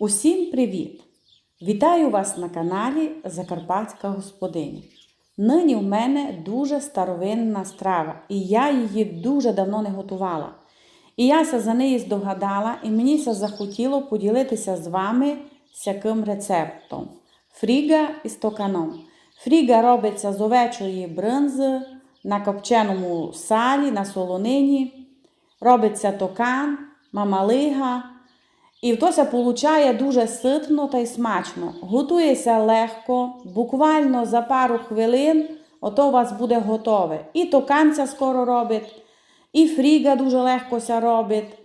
Усім привіт! Вітаю вас на каналі Закарпатська господиня. Нині в мене дуже старовинна страва, і я її дуже давно не готувала. І яся за неї здогадала, і мені ся захотіло поділитися з вами сяким рецептом. Фріга із токаном. Фріга робиться з овечої бринзи на копченому салі, на солонині. Робиться токан, мамалига. І то се получає дуже ситно та й смачно. Готується легко, буквально за пару хвилин, ото у вас буде готове. І токанця скоро робить, і фріга дуже легко ся робить.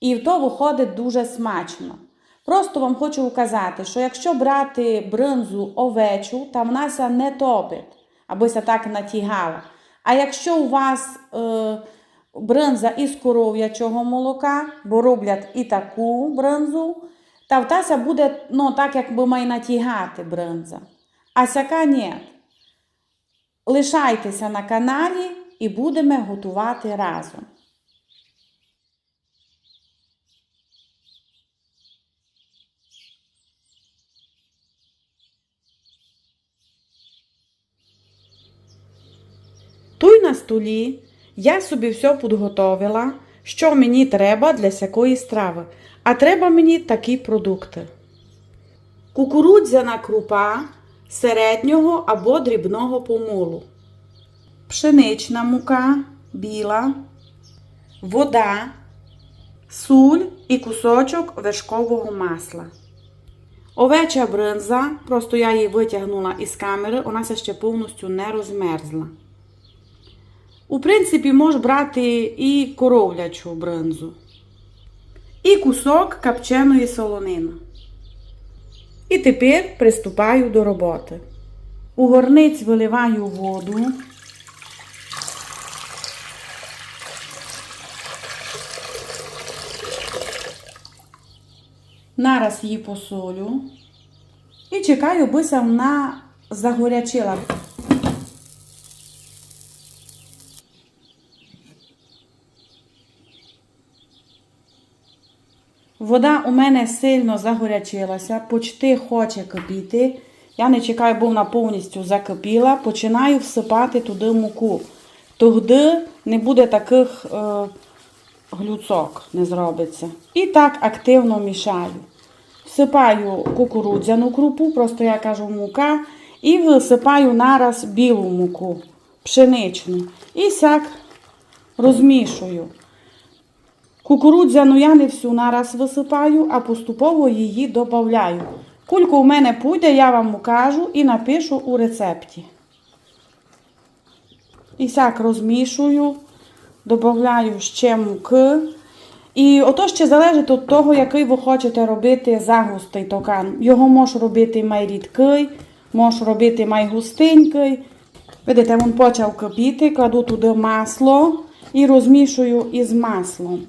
І то виходить дуже смачно. Просто вам хочу указати, що якщо брати бринзу овечу, та вона не топить, аби ся так натягала. А якщо у вас е, бринза із коров'ячого молока, бо роблять і таку бринзу, та втася буде ну, так, якби має натягати бринза. А сяка ні. Лишайтеся на каналі і будемо готувати разом. Туй на столі я собі все підготовила, що мені треба для всякої страви. А треба мені такі продукти: кукурудзяна крупа середнього або дрібного помолу, пшенична мука біла, вода, суль і кусочок вершкового масла. Овеча бринза, просто я її витягнула із камери, вона ще повністю не розмерзла. У принципі, можеш брати і коровлячу бринзу. І кусок копченої солонини. І тепер приступаю до роботи. У горниць виливаю воду. Нараз її посолю. І чекаю, бися вона загорячила. Вода у мене сильно загорячилася, почти хоче кипіти. Я не чекаю, бо вона повністю закипіла. Починаю всипати туди муку. Тоді не буде таких е, глюцок, не зробиться. І так активно мішаю. Всипаю кукурудзяну крупу, просто я кажу мука, і висипаю нараз білу муку, пшеничну. І сяк розмішую. Кукурудзяну я не всю нараз висипаю, а поступово її додаю. Кульку в мене пуйде, я вам укажу і напишу у рецепті. І сяк розмішую, додаю ще муки. І ото ще залежить від того, який ви хочете робити загустий токан. Його можеш робити май рідкий, можеш робити май густенький. Видите, він почав кипіти, кладу туди масло і розмішую із маслом.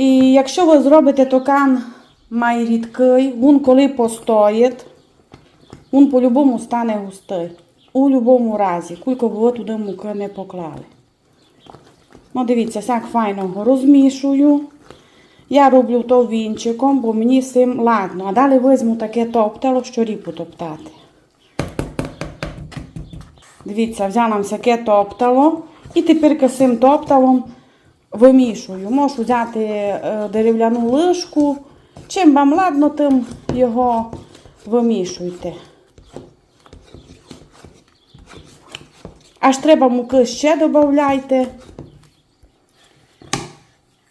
І якщо ви зробите токан май рідкий, він коли постоїть, він по-любому стане густий. У будь-якому разі, кілько б ви туди муки не поклали. Ну, дивіться, як файно його розмішую. Я роблю то вінчиком, бо мені цим ладно. А далі візьму таке топтало, що ріпу топтати. Дивіться, взяла всяке топтало. І тепер цим топталом вимішую. Можу взяти е, дерев'яну лишку. Чим вам ладно, тим його вимішуйте. Аж треба муки ще додавайте.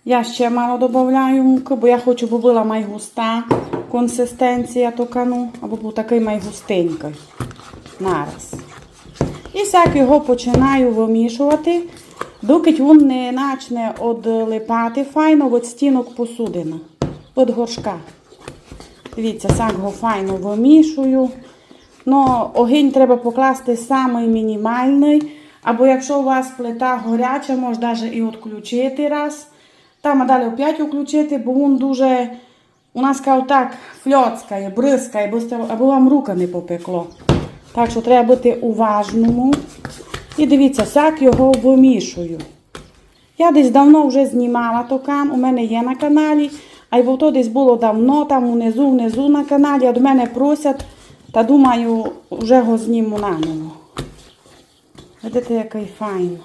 Я ще мало додаю муки, бо я хочу, щоб була май густа консистенція токану, або був такий май густенький. Нараз. І сяк його починаю вимішувати, доки він не почне одлипати файно від стінок посудина, від горшка. Дивіться, сяк його файно вимішую. Но огонь треба покласти самий мінімальний. Або якщо у вас плита горяча, можна навіть і відключити раз. Там а далі опять включити, бо він дуже, у нас кажуть так, фльоцкає, бризкає, бо сте- аби вам рука не попекло. Так що треба бути уважному. І дивіться, сяк його вимішую. Я десь давно вже знімала токан, у мене є на каналі, А й то десь було давно, там унизу, внизу на каналі, до мене просять, та думаю, вже його зніму наново. Видите, який файний.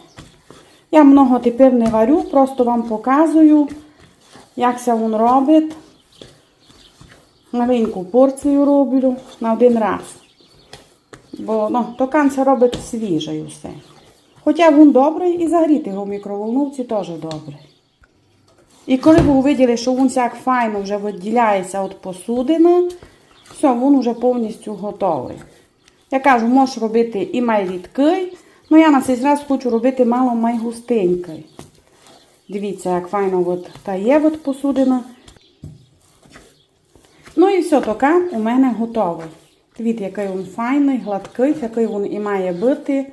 Я много тепер не варю, просто вам показую, як це він робить. Маленьку порцію роблю на один раз. Бо ну, токан це робить свіже і все. Хоча він добрий і загріти його в мікроволновці теж добре. І коли ви увиділи, що він як файно вже відділяється від посудини, все, він вже повністю готовий. Я кажу, можеш робити і майрідкий, але я на цей раз хочу робити мало майгустенький. Дивіться, як файно от от посудина. Ну і все, токан у мене готовий. Дивіться, який він файний, гладкий, який він і має бути.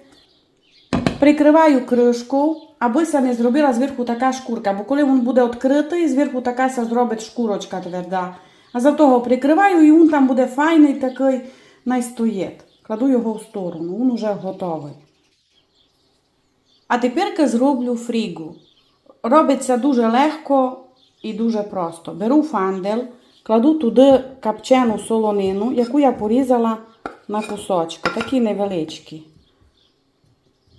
Прикриваю кришку, аби ся не зробила зверху така шкурка, бо коли він буде відкритий, зверху такася зробить шкурочка тверда. А за того прикриваю і він там буде файний такий найстоєт. Кладу його в сторону, він уже готовий. А тепер зроблю фрігу. Робиться дуже легко і дуже просто. Беру фандель, кладу туди капчену солонину, яку я порізала на кусочки, такі невеличкі.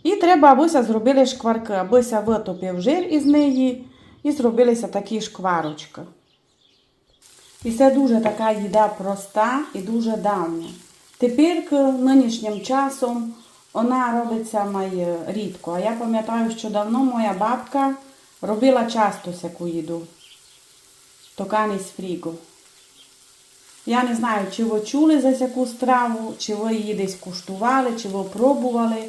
І треба, абися зробили шкварки, абися витопив жир із неї і зробилися такі шкварочки. І це дуже така їда проста і дуже давня. Тепер нинішнім часом вона робиться має рідко. А я пам'ятаю, що давно моя бабка робила часто таку їду. Токаний з фрігу. Я не знаю, чи ви чули за таку страву, чи ви її десь куштували, чи ви пробували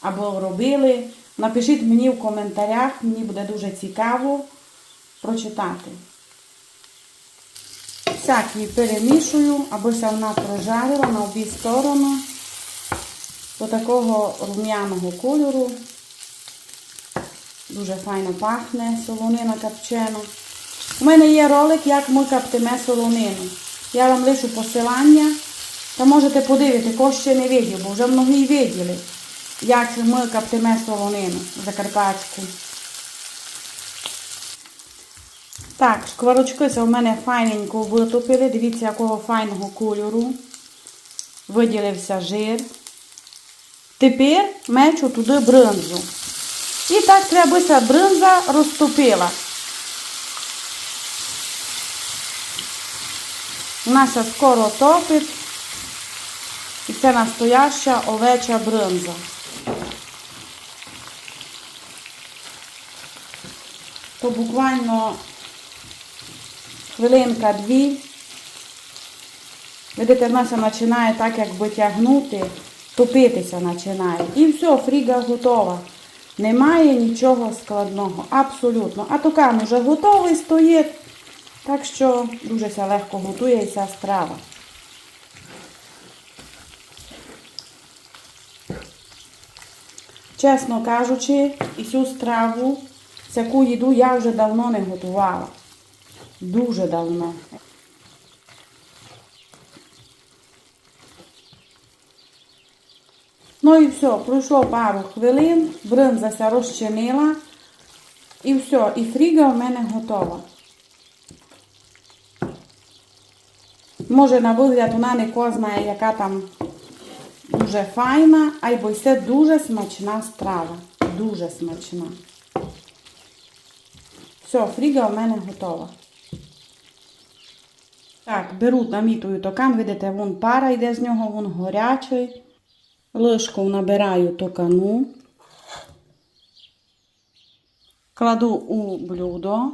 або робили. Напишіть мені в коментарях, мені буде дуже цікаво прочитати. Всякі перемішую, аби вона прожарила на обі сторони до такого рум'яного кольору. Дуже файно пахне солонина копчена. У мене є ролик, як ми коптимо солонину. Я вам лишу посилання, та можете подивити, хто ще не видів, бо вже многі виділи, як ми коптимо солонину закарпатську. Так, шкварочки це у мене файненько витопили. Дивіться, якого файного кольору. Виділився жир. Тепер мечу туди бринзу. І так треба, бринза розтопила. Наша скоро топить. І це настояща овеча бринза. То буквально хвилинка-дві. Видите, Наша починає так, якби тягнути, топитися починає. І все, фріга готова. Немає нічого складного. Абсолютно. А токан вже готовий стоїть. Так що дуже легко готує ця страва. Чесно кажучи, і цю страву, цяку їду я вже давно не готувала. Дуже давно. Ну і все, пройшло пару хвилин, бринзася розчинила. І все, і фріга в мене готова. Може, на вигляд вона не знає, яка там дуже файна, а й бо це дуже смачна страва. Дуже смачна. Все, фріга в мене готова. Так, беру намітую токан, видите, вон пара йде з нього, вон горячий. Лишку набираю токану. Кладу у блюдо.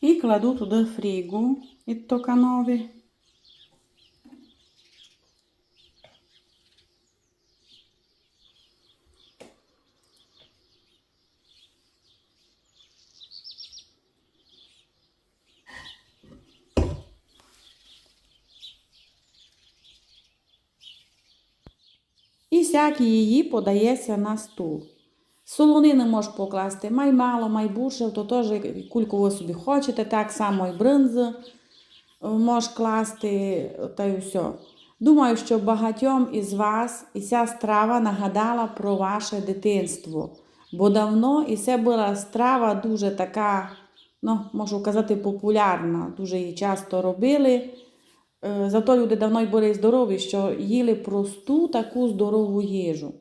І кладу туди фрігу від токанові. І всякі її подається на стул. Солонини можеш покласти май мало, то теж кульку ви собі хочете, так само і бринзи можеш класти, та й все. Думаю, що багатьом із вас і ця страва нагадала про ваше дитинство. Бо давно і це була страва дуже така, ну, можу казати, популярна. Дуже її часто робили. Е, Зато люди давно й були здорові, що їли просту таку здорову їжу.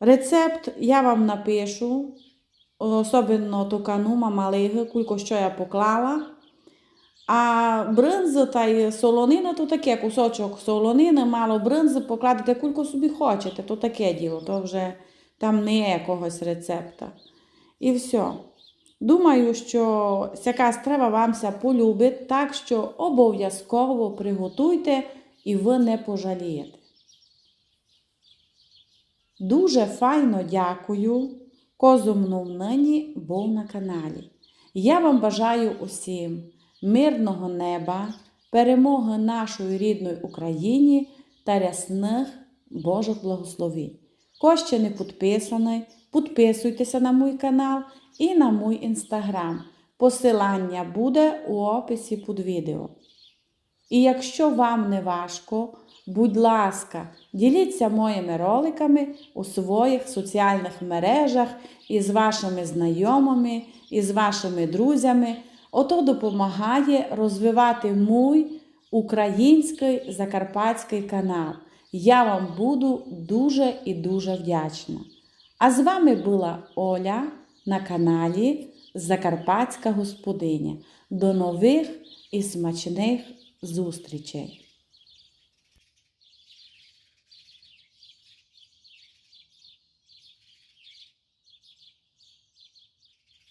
Рецепт я вам напишу, особливо туканума малих, кулько що я поклала. А бринзи та й солонина то таке, кусочок солонини, мало бринзи, покладете кулько собі хочете, то таке діло, то вже там не є якогось рецепта. І все. Думаю, що ця страва вам ся полюбить, так що обов'язково приготуйте і ви не пожалієте. Дуже файно дякую, козумнув нині був на каналі. Я вам бажаю усім мирного неба, перемоги нашої рідної Україні та рясних Божих благословень. Хто ще не підписаний, підписуйтеся на мій канал і на мій інстаграм. Посилання буде у описі під відео. І якщо вам не важко, будь ласка, діліться моїми роликами у своїх соціальних мережах із вашими знайомими, із вашими друзями. Ото допомагає розвивати мій український закарпатський канал. Я вам буду дуже і дуже вдячна. А з вами була Оля на каналі Закарпатська Господиня. До нових і смачних зустрічей!